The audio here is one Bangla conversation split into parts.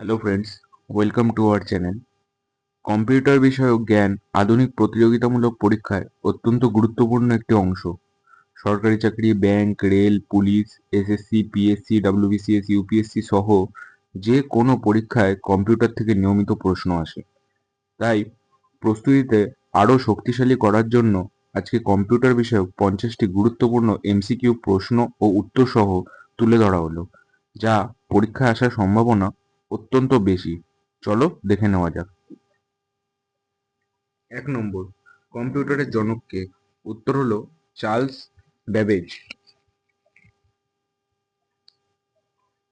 Hello friends welcome to our channel computer বিষয়ক জ্ঞান আধুনিক প্রতিযোগিতামূলক পরীক্ষায় অত্যন্ত গুরুত্বপূর্ণ একটি অংশ। সরকারি চাকরি bank rail police SSC PSC WBCS UPSC সহ যে কোনো পরীক্ষায় কম্পিউটার থেকে নিয়মিত প্রশ্ন আসে। তাই প্রস্তুতিতে আরও শক্তিশালী করার জন্য আজকে কম্পিউটার বিষয়ক পঞ্চাশটি গুরুত্বপূর্ণ এমসিকিউ প্রশ্ন ও উত্তর সহ তুলে ধরা হলো, যা পরীক্ষায় আসার সম্ভাবনা অত্যন্ত বেশি। চলো দেখে নেওয়া যাক। এক নম্বর, কম্পিউটারের জনক কে উত্তর হলো চার্লস ব্যাবেজ।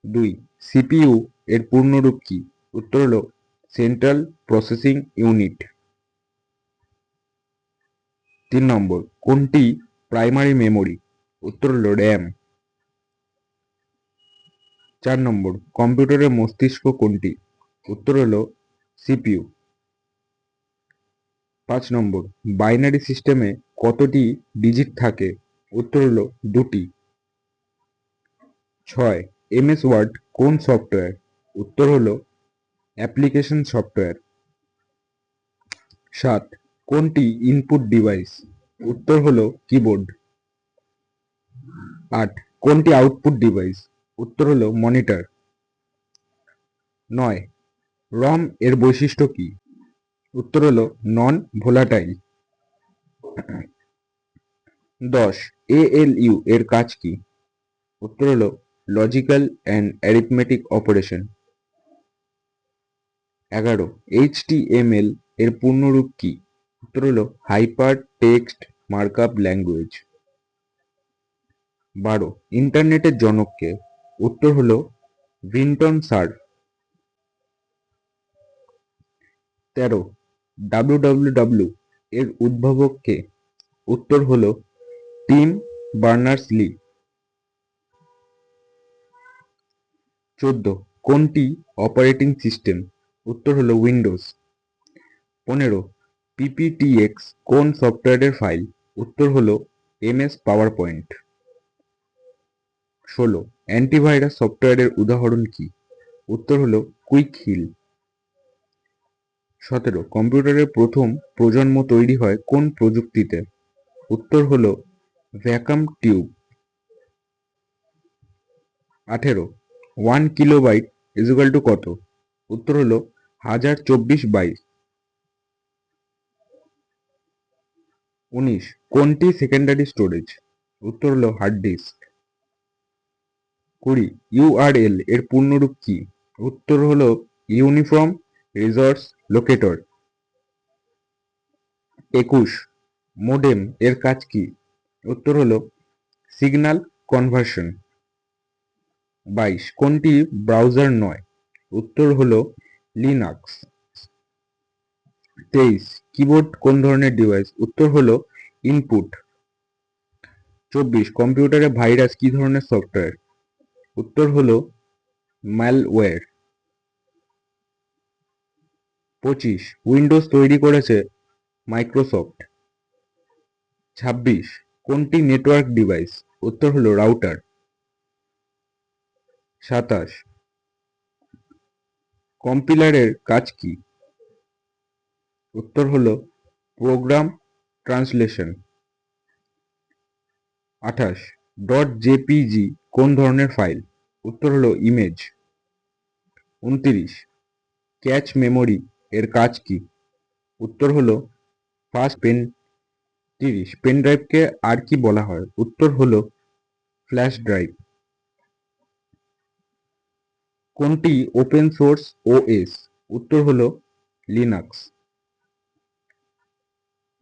দুই, সিপিইউ এর পূর্ণরূপ কি? উত্তর হলো সেন্ট্রাল প্রসেসিং ইউনিট। তিন নম্বর, কোনটি প্রাইমারি মেমোরি? উত্তর হলো র্যাম। চার নম্বর কম্পিউটারের মস্তিষ্ক কোনটি? উত্তর হলো সিপিইউ পাঁচ নম্বর বাইনারি সিস্টেমে কতটি ডিজিট থাকে? উত্তর হলো দুটি। ছয় এমএস ওয়ার্ড কোন সফটওয়্যার উত্তর হলো অ্যাপ্লিকেশন সফটওয়্যার সাত, কোনটি ইনপুট ডিভাইস উত্তর হলো কিবোর্ড আট, কোনটি আউটপুট ডিভাইস উত্তর হলো মনিটর নয় রম এর বৈশিষ্ট্য কি? উত্তর হলো নন ভোলাটাইল দশ এএলইউ এর কাজ কি? উত্তর হলো লজিক্যাল অ্যান্ড অ্যারিথমেটিক অপারেশন এগারো এইচটিএমএল এর পূর্ণরূপ কি? উত্তর হলো হাইপার টেক্সট মার্কআপ ল্যাঙ্গুয়েজ বারো ইন্টারনেটের জনককে উত্তর হলো ভিন্টন সার তেরো ডাব্লিউডাব্লিউডাব্লিউ এর উদ্ভাবক কে? উত্তর হল টিম বার্নার্স লি চোদ্দ, কোনটি অপারেটিং সিস্টেম উত্তর হলো উইন্ডোজ পনেরো পিপিটিএক্স কোন সফটওয়্যারের ফাইল উত্তর হলো এমএস পাওয়ার পয়েন্ট ষোলো। অ্যান্টিভাইরাস সফটওয়্যারের উদাহরণ কি? উত্তর হলো কুইক হিল সতেরো, কম্পিউটারের প্রথম প্রজন্ম তৈরি হয় কোন প্রযুক্তিতে? উত্তর হলো ভ্যাকাম টিউব আঠেরো one kilo kilobyte equal to কত? উত্তর হলো হাজার চব্বিশ বাইশ। উনিশ, কোনটি সেকেন্ডারি স্টোরেজ উত্তর হলো হার্ড ডিস্ক কুড়ি ইউআরএল এর পূর্ণরূপ কি? উত্তর হলো ইউনিফর্ম রিসোর্স লোকেটর। একুশ, মোডেম এর কাজ কি? উত্তর হলো সিগন্যাল কনভার্সন বাইশ, কোনটি ব্রাউজার নয়? উত্তর হলো লিনাক্স। তেইশ, কিবোর্ড কোন ধরনের ডিভাইস? উত্তর হলো ইনপুট। চব্বিশ, কম্পিউটারে ভাইরাস কি ধরনের সফটওয়্যার? উত্তর হলো ম্যালওয়্যার পঁচিশ, উইন্ডোজ তৈরি করেছে মাইক্রোসফট। ছাব্বিশ, কোনটি নেটওয়ার্ক ডিভাইস? উত্তর হলো রাউটার। সাতাশ, কম্পিলারের কাজ কি? উত্তর হলো প্রোগ্রাম ট্রান্সলেশন। আঠাশ, ডট জেপিজি কোন ধরনের ফাইল উত্তর হলো ইমেজ উনতিরিশ ক্যাচ মেমোরি এর কাজ কি? উত্তর হলো ফার্স্ট পেন তিরিশ পেন ড্রাইভকে আর কি বলা হয়? উত্তর হলো ফ্ল্যাশ ড্রাইভ কোনটি ওপেন সোর্স ওএস উত্তর হলো লিনাক্স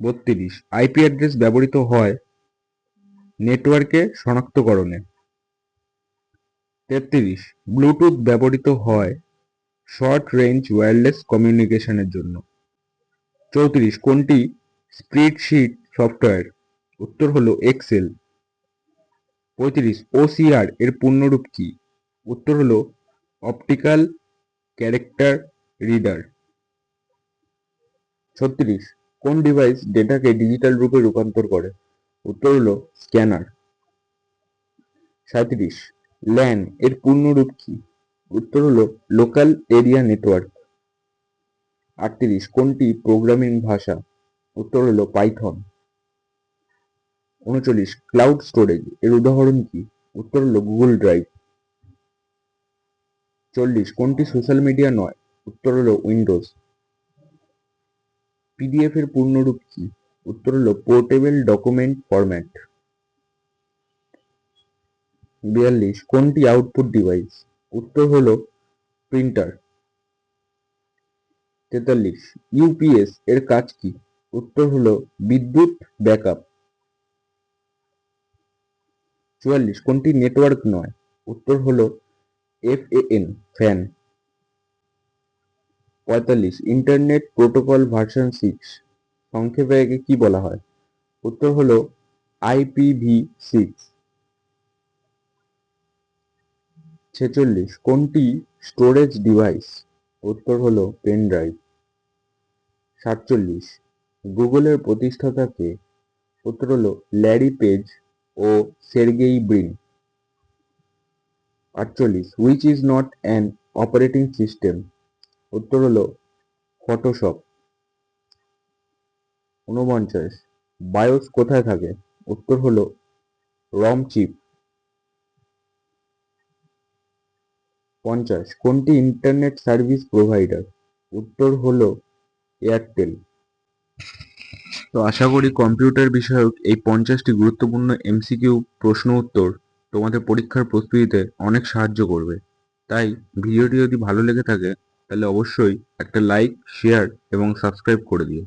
বত্রিশ আইপি অ্যাড্রেস ব্যবহৃত হয় নেটওয়ার্কে শনাক্তকরণে। তেত্রিশ। ব্লুটুথ ব্যবহৃত হয় শর্ট রেঞ্জ ওয়্যারলেস কমিউনিকেশনের জন্য। চৌত্রিশ, কোনটি? Spreadsheet software. উত্তর হলো এক্সেল। পঁয়ত্রিশ, ওসিআর, এর পূর্ণরূপ কি? উত্তর হলো অপটিক্যাল ক্যারেক্টার রিডার। ছত্রিশ, কোন ডিভাইস ডেটাকে ডিজিটাল রূপে রূপান্তর করে? উত্তর হলো স্ক্যানার। সাঁত্রিশ ল্যান এর পূর্ণরূপ কি? উত্তর হলো লোকাল এরিয়া নেটওয়ার্ক। আটত্রিশ, কোনটি প্রোগ্রামিং ভাষা? উত্তর হলো পাইথন। উনচল্লিশ, ক্লাউড স্টোরেজ, এর উদাহরণ কি? উত্তর হলো গুগল ড্রাইভ। চল্লিশ, কোনটি সোশ্যাল মিডিয়া নয়? উত্তর হলো উইন্ডোজ। পিডিএফ এর পূর্ণরূপ কি? উত্তর হলো পোর্টেবল ডকুমেন্ট ফরম্যাট। বিয়াল্লিশ, কোনটি আউটপুট ডিভাইস উত্তর হলো প্রিন্টার তেতাল্লিশ ইউপিএস এর কাজ কি? উত্তর হলো বিদ্যুৎ ব্যাকআপ চুয়াল্লিশ, কোনটি নেটওয়ার্ক নয়? উত্তর হলো এফএএন ফ্যান পঁয়তাল্লিশ ইন্টারনেট প্রোটোকল ভার্সন সিক্স সংক্ষেপে একে কি বলা হয়? উত্তর হলো আইপিভি সিক্স ছেচল্লিশ, কোনটি স্টোরেজ ডিভাইস উত্তর হলো পেন ড্রাইভ সাতচল্লিশ, গুগলের প্রতিষ্ঠাতাকে। উত্তর হলো ল্যারি পেজ ও সের্গেই ব্রিন আটচল্লিশ which is not an operating system উত্তর হলো ফটোশপ ঊনপঞ্চাশ বায়োস কোথায় থাকে? উত্তর হলো রম চিপ পঞ্চাশ, কোনটি ইন্টারনেট সার্ভিস প্রোভাইডার উত্তর হলো এয়ারটেল। তো আশা করি কম্পিউটার বিষয়ক এই পঞ্চাশটি গুরুত্বপূর্ণ এমসিকিউ প্রশ্ন উত্তর তোমাদের পরীক্ষার প্রস্তুতিতে অনেক সাহায্য করবে। তাই ভিডিওটি যদি ভালো লেগে থাকে, তাহলে অবশ্যই একটা লাইক শেয়ার এবং সাবস্ক্রাইব করে দিও।